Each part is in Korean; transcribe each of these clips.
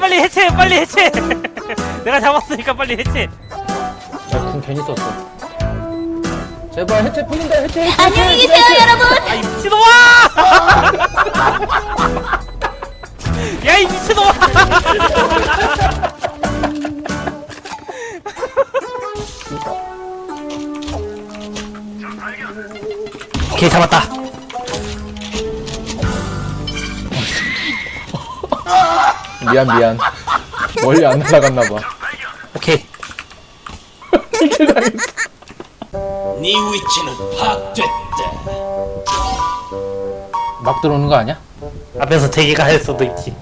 빨리 해체 빨리 해체. 내가 잡았으니까 빨리 해체. 야궁 괜히 썼어. 제발 해체 풀린다 해체 해체 안녕히 계세요, 여러분. 아이 미친놈아! 야이 미친놈아! 오케이 잡았다 미안 미안. 멀리 안 날아갔나봐. 오케이. 네 위치는 파악됐다. 막 들어오는 거 아니야? 앞에서 대기가 할 수도 있지.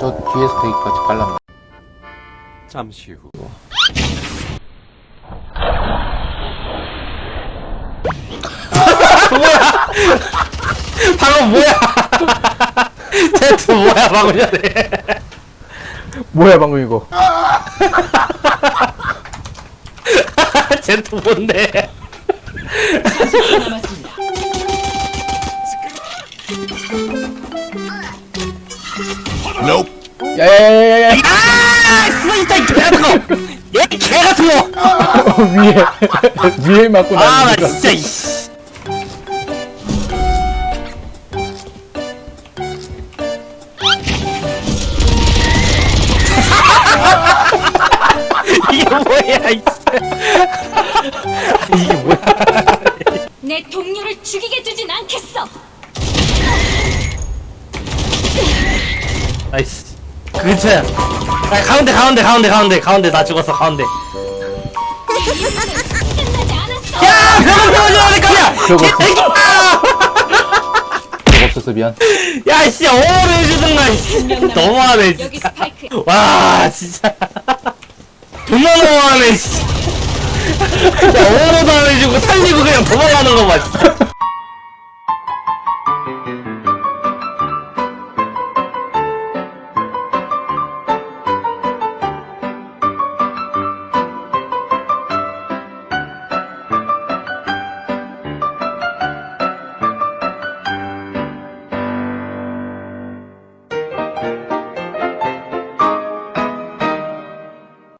저 뒤에서 되기까지 갈란다 잠시 후. 방금 뭐야? 제트 뭐야? 방금 전에 뭐야 방금 이거? 제트 뭔데? 야야야야야. 아 진짜 이개 같은 거 얘 개 같은 거 위에 위에 맞고 아, 나 나니까. 진짜, 이씨. 이씨. 이게 뭐야. 내 동료를 죽이게 두진 않겠어. 나이스. 그 근처야. 아, 가운데, 가운데, 가운데, 가운데, 가운데. 나 죽었어, 가운데. 끝나지 않았어. 야! 병원 태워줘야 될 거야! 저거 없어서 미안 야, 씨, 어머를 해주든가, 씨. 너무하네, 여기 진짜. 와 진짜 존나 너무하네 씨. 야안 해주고 살리고 그냥 도망가는 거봐 진짜